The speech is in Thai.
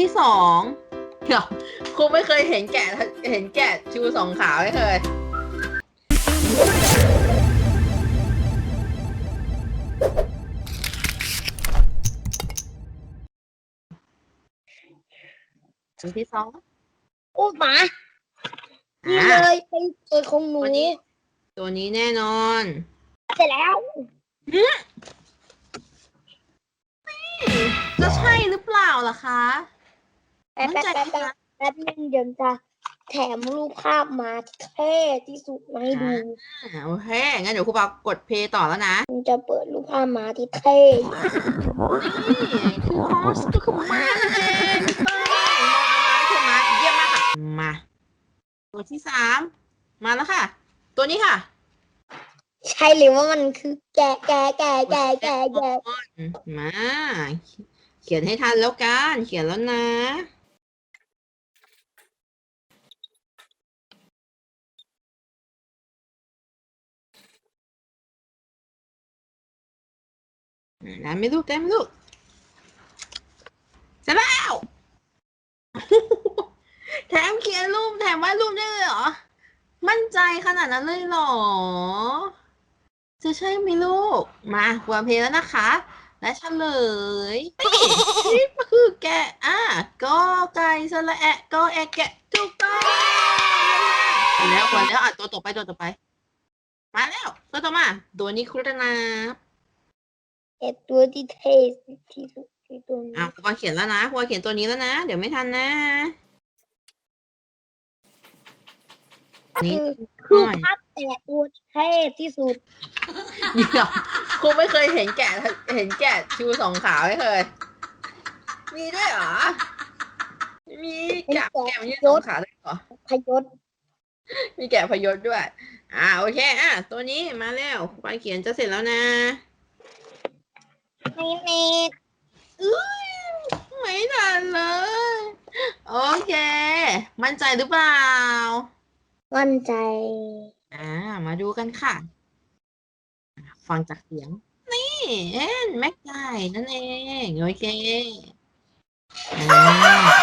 ที่สองเดี๋ยวครูไม่เคยเห็นแกะเห็นแกะชูสองขาไม่เคยตัวที่สองโอ้หมานี่อะเลยไปเจอของหนูตัวนี้ตัวนี้แน่นอน เสร็จแล้ว จะใช่หรือเปล่าล่ะคะ แป๊บมั่นใจแป๊บแป๊บแป๊บนึงเดี๋ยวจะแถมรูปภาพมาเท่ที่สุดมาให้ดูอ่าโอเค งั้นเดี๋ยวครูปากดเพลย์ต่อแล้วนะมันจะเปิดรูปภาพมาที่เท่นี่คือฮอสก็คือมานั่นเองถูกต้องมองอามาคือมาเยี่ยมมากค่ะ มา ตัวที่สาม มาแล้วค่ะ ตัวนี้ค่ะ ใช่หรือว่ามันคือแกะแกะแกะแกะแกะแกะมา เขียนให้ทันแล้วกัน เขียนแล้วนะ ได้ไม่ลูกได้ไมลูกเสร็จแล้ว แถมเขียนรูปแถมวาดรูปได้เลยเหรอ มั่นใจขนาดนั้นเลยเหรอ จะใช่ไหมลูก มาวางเพลงแล้วนะคะ และเฉลยนี่นี่ก็คือแกะอะก็ไก่สระแอะก็แอะแกะถูกต้องแล้ววันแล้วอะตัวต่อไปตัวต่อไป มาแล้วตัวต่อมา ตัวนี้คุณนา เอ็ดตัวที่เท่ที่สุดคือตัวนี้อ้าวครูปาเขียนแล้วนะครูปาเขียนตัวนี้แล้วนะ เดี๋ยวไม่ทันนะนี่คือคือภาพแตะตัวที่เท่ที่สุดเดี๋ยวครูไม่เคยเห็นแกะเห็นแกะชูสองขาไม่เคย มีด้วยเหรอ มีแกะแกะมันยืนสองขาด้วยเหรอ พยศมีแกะพยศด้วย อ่าโอเค อะตัวนี้มาแล้วครูปาเขียนจะเสร็จแล้วนะ ไม่เมดอุ้ยไม่ทันเลย โอเค มั่นใจหรือเปล่า มั่นใจ อ่า มาดูกันค่ะ ฟังจากเสียง นี่เอ็นแม็กไก่นั่นเอง โอเคอ่า